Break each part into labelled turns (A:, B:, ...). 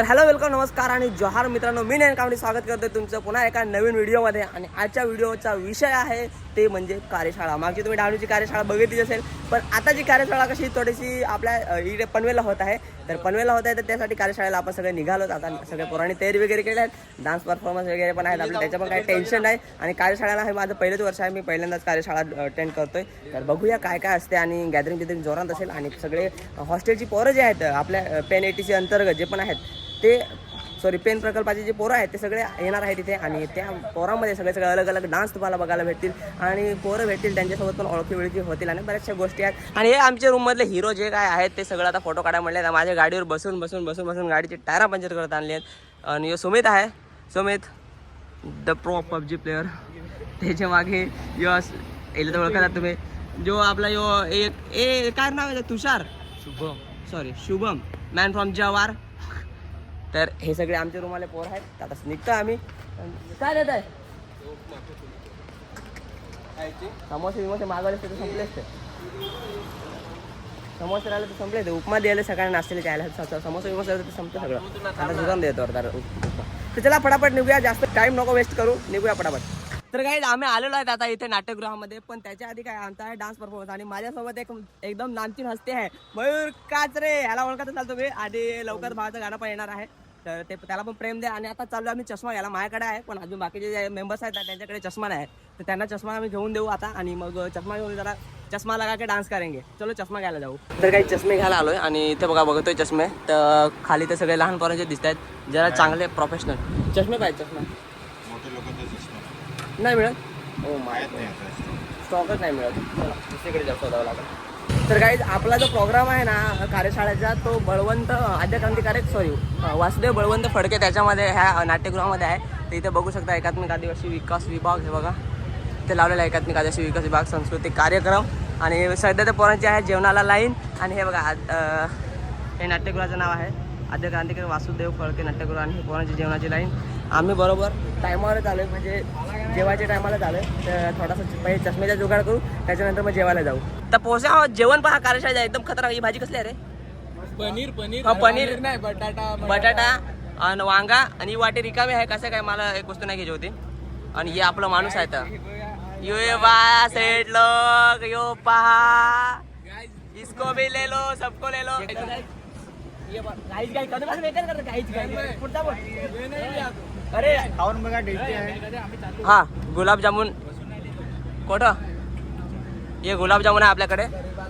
A: तर hello welcome नमस्कार आणि जोहार मित्रांनो मी नेन कामडी स्वागत करतोय तुमचं पुन्हा एका नवीन व्हिडिओमध्ये. आणि आजच्या व्हिडिओचा विषय आहे ते म्हणजे कार्यशाळा. मागची तुम्ही डाळूची कार्यशाळा बघितली असेल पण आताची कार्यशाळा कशी थोडीशी आपल्या इकडे पनवेला होत आहे. तर पनवेला होत आहे तर त्यासाठी कार्यशाळेला आपण सगळे निघालोत आता सगळे पोरांनी तयारी वगैरे केल्या आहेत. डान्स परफॉर्मन्स वगैरे पण आहेत. आपल्या त्याच्या पण काही टेन्शन नाही. आणि कार्यशाळेला हे माझं पहिलंच वर्ष आहे. मी पहिल्यांदाच कार्यशाळा अटेंड करतोय. तर बघूया काय काय असते आणि गॅदरिंग बिदरिंग जोरात असेल. आणि सगळे हॉस्टेलची पोरं जे आहेत आपल्या पेन एटीसी अंतर्गत जे पण आहेत ते सॉरी पेन प्रकल्पाचे जे पोरं आहेत ते सगळे येणार आहेत तिथे आणि त्या पोरांमध्ये सगळे सगळे अलग अलग डान्स तुम्हाला बघायला भेटतील आणि पोरं भेटतील त्यांच्यासोबत पण ओळखी वेळखी होतील आणि बऱ्याचशा गोष्टी आहेत. आणि हे आमच्या रूममधले हिरो जे काय आहेत ते सगळं आता फोटो काढायला म्हणले माझ्या गाडीवर बसून बसून बसून बसून गाडीची टायरा पंचर करत आणली आहेत. आणि सुमित आहे. Sumit the pro PUBG player त्याच्यामागे यो अस- याला तर ओळखतात तुम्ही. जो आपला यो एक ए काय नाव आहे? Tushar?
B: Shubham.
A: Sorry Shubham. Man from Jawar तर हे सगळे आमचे रुमाले पोर आहेत. आता निघतो आम्ही. काय देत आहे समोसे विमोसे मागवले असते तर संपले असते. समोसे राहिले तर संपले ते. उपमा द्यायला सकाळी नाश्त्याला द्यायला समोसे विमोसे राहिले तर संपलं सगळं. आता दुकान देतो उपमा. तर चला फटाफट निघूया. जास्त टाइम नको वेस्ट करू. निघूया फटाफट. तर काही आम्ही आलेलो आहेत आता इथे नाट्यगृहामध्ये पण त्याच्या आधी काय आमचा आहे डान्स परफॉर्मन्स आणि माझ्यासोबत एक एकदम नामचीन हस्ते आहे मयूर काचरे ह्याला ओळखत असाल तुम्ही. आधी लवकर भावाचं गाणं पण येणार आहे. तर ते त्याला पण प्रेम द्या. आणि आता चालू आम्ही चष्मा. घ्यायला माझ्याकडे आहे पण अजून बाकीचे जे मेंबर्स आहेत त्यांच्याकडे चष्मा नाही आहे. तर त्यांना चष्मा आम्ही घेऊन देऊ आता. आणि मग चष्मा घेऊन जरा चष्मा लगा के डान्स करेंगे. चलो चष्मा घ्यायला जाऊ. तर काही चष्मे घ्यायला आलोय. आणि इथे बघा बघतोय चष्मे. तर खाली ते सगळे लहान पोरांचे दिसत आहेत जरा चांगले प्रोफेशनल चष्मे पाहिजे चष्मा. नाही मिळत? हो माहीत
B: नाही
A: स्टॉकच नाही मिळत. दुसरीकडे जास्त शोधावं लागेल. तर काही आपला जो प्रोग्राम आहे ना कार्यशाळेचा तो बळवंत आद्य क्रांतिकारक सॉरी वासुदेव बळवंत फडके त्याच्यामध्ये ह्या नाट्यगृहामध्ये आहे. तर इथे बघू शकता एकात्मिक आदिवासी विकास विभाग हे बघा. ते लावलेला आहे एकात्मिक आदिवासी विकास विभाग सांस्कृतिक कार्यक्रम. आणि सध्या ते पोरांचे आहे जेवणाला लाईन. आणि हे बघा आद- हे नाट्यगृहाचं नाव आहे. आद्यक्रांतिकार वासुदेव फडके नाट्यगृह आणि हे पोरांची जेवणाची लाईन. आम्ही बरोबर टायमावरच आलो म्हणजे जेवायच्या टायमाला आलोय तर थोडासा पहिले चष्मेचा जुगाड करू त्याच्यानंतर मग जेवायला जाऊ. तर पोहोचा जेवण पहा कार्यशाळेचा एकदम खतरा ही भाजी कसली आहे रे?
B: पनीर पनीर.
A: हा, पनीर.
B: नाही बटाटा
A: बटाटा. आणि वांगा. आणि वाटी रिकामी आहे कसं काय मला एक वस्तू नाही घ्यायची होती. आणि हे आपलं माणूस आहे तर. यो ये बा सेट लोक यो पहा. इसको भी ले लो सबको ले लो. काहीच काही कधी पासून एकच करतो काहीच काही पुढचा बोल. अरे
B: खाऊन बघा आहे
A: हा। गुलाबजामुन कोठं हे गुलाबजामुन आहे आपल्याकडे।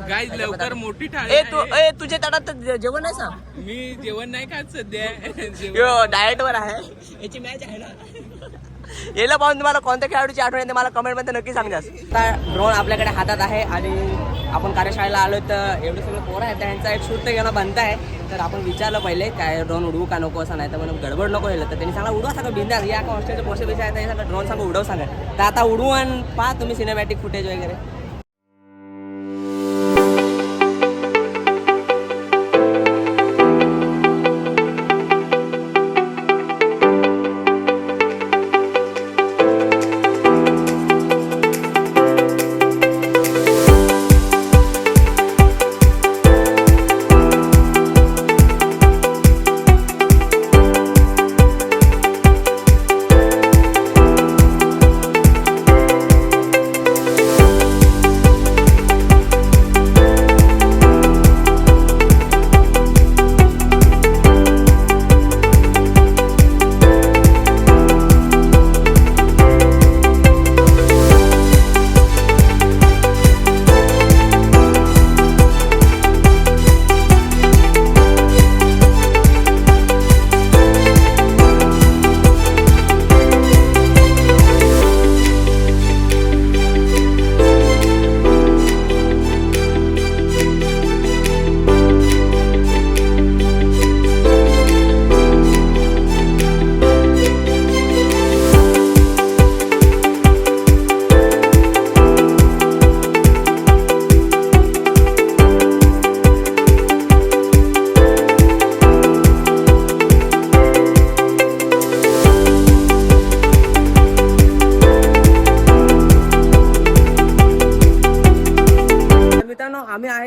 C: गाईज लवकर मोठी टाळी
A: ए तू ए तुझे ताटात तर जे- जेवण नाही सांग.
C: मी जेवण नाही खात सध्या.
A: डाएट वर आहे. याची मॅच आहे ना. याला पाहून तुम्हाला कोणत्या खेळाडूची आठवण येते मला कमेंटमध्ये नक्की सांगण्यास. ड्रोन आपल्याकडे हातात आहे आणि आपण कार्यशाळेला आलो तर एवढे सगळे पोरं आहेत त्यांचा एक शूट घेणं बनत आहे. तर आपण विचारलं पहिले काय ड्रोन उडवू का नको असं नाही तर मग गडबड नको हेलं तर त्यांनी सांगा उडवा सांगा बिंदास या का हॉस्टेलचे पोषे बिषय आहेत सगळं ड्रोन सांगा उडव सांगा. तर आता उडवून पहा तुम्ही सिनेमॅटिक फुटेज वगैरे.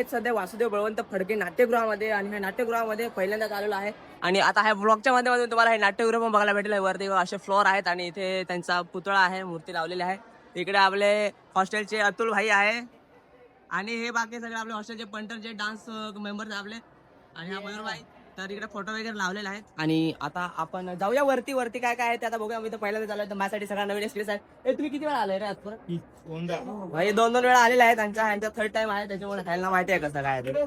A: आहेत सध्या वासुदेव बळवंत फडके नाट्यगृहामध्ये आणि ह्या नाट्यगृहामध्ये पहिल्यांदाच आलेलो आहे. आणि आता ह्या ब्लॉगच्या माध्यमातून तुम्हाला हे नाट्यगृह पण बघायला भेटेल. वरती असे फ्लोअर आहेत आणि इथे त्यांचा पुतळा आहे मूर्ती लावलेली आहे. इकडे आपले हॉस्टेलचे अतुल भाई आहे. आणि हे बाकी सगळे आपले हॉस्टेलचे पंटरचे डान्स मेंबर्स आपले. आणि हा मयूर भाई. तर इकडे फोटो वगैरे लावलेले आहेत. आणि आता आपण जाऊया वरती वरती काय काय आहे ते आता बघूया. आम्ही तर पहिल्यांदा चालू तर माझ्यासाठी सगळा नवीन एक्सपिरियन्स आहे. ए, तुम्ही किती वेळा आलाय रे आजपर्यंत भाई दोन दोन वेळा आलेले आहे त्यांचा यांचा थर्ड टाइम आहे त्याच्यामुळे खायला माहिती आहे कसं काय आहे ते.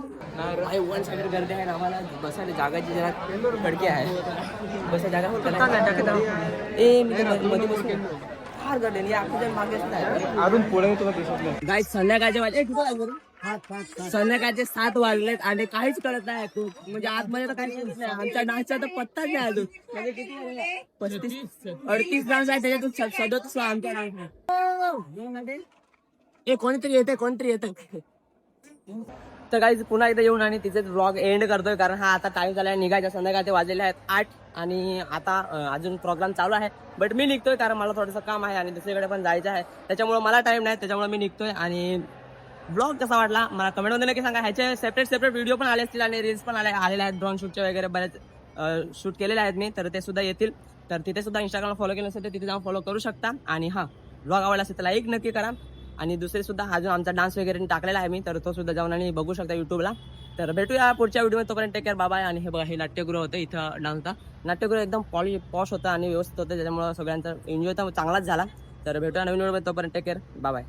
A: भाई वन साइड गर्दी आहे आणि आम्हाला बसायला जागाची जरा खडकी आहे. बसायला जागा होत नाही? ए मी तर मध्ये- मध्ये बसलो फार गर्दी आहे. या अख्खा मागे
B: अजून पुढे तुला दिसत नाही.
A: संध्याकाळचे वाजले कुठं आहे? संध्याकाळचे सात वाजलेत आणि काहीच कळत नाही खूप म्हणजे आतमध्ये तर काहीच नाही आमच्या डान्सचा तर पत्ताच नाही अजून. म्हणजे किती आहे? पस्तीस अडतीस डान्स आहे त्याच्यातून स- सदोतीस आमच्या डान्स ए कोणीतरी येते कोणतरी येतं तर काही पुन्हा एकदा येऊन आणि तिचे ब्लॉग एंड करतोय कारण हा आता टाइम झालाय निघायचा संध्याकाळचे वाजलेले आहेत आठ आणि आता अजून प्रोग्राम चालू आहे. बट मी निघतोय कारण मला थोडंसं काम आहे आणि दुसरीकडे पण जायचं आहे. त्याच्यामुळे मला टाइम नाही त्याच्यामुळे मी निघतोय. आणि ब्लॉग कसा वाटला? मला कमेंटमध्ये नक्की सांगा. ह्याचे सेपरेट सेपरेट व्हिडिओ पण आले असतील आणि रील्स पण आले आलेले आहेत. ड्रोन शूटचे वगैरे बरेच शूट केलेले आहेत मी. तर ते सुद्धा येतील. तर तिथे सुद्धा इंस्टाग्रामला फॉलो केलं असेल तर तिथे जाऊन फॉलो करू शकता. आणि हां ब्लॉग आवडला असेल तर लाईक नक्की करा. आणि दुसरे सुद्धा हा जो आमचा डान्स वगैरे टाकलेला आहे मी तर तो सुद्धा जाऊन आणि बघू शकता युट्यूबला तर भेटूया पुढच्या व्हिडिओमध्ये तोपर्यंत टेक केअर बाबा आणि हे बघा हे नाट्यगृह होतं इथं डान्स होता. नाट्यगृह एकदम पॉली पॉश होतं आणि व्यवस्थित होतं त्याच्यामुळं सगळ्यांचा एन्जॉय तर चांगलाच झाला. तर भेटूया नवीन व्हिडिओमध्ये तोपर्यंत टेक केअर बाय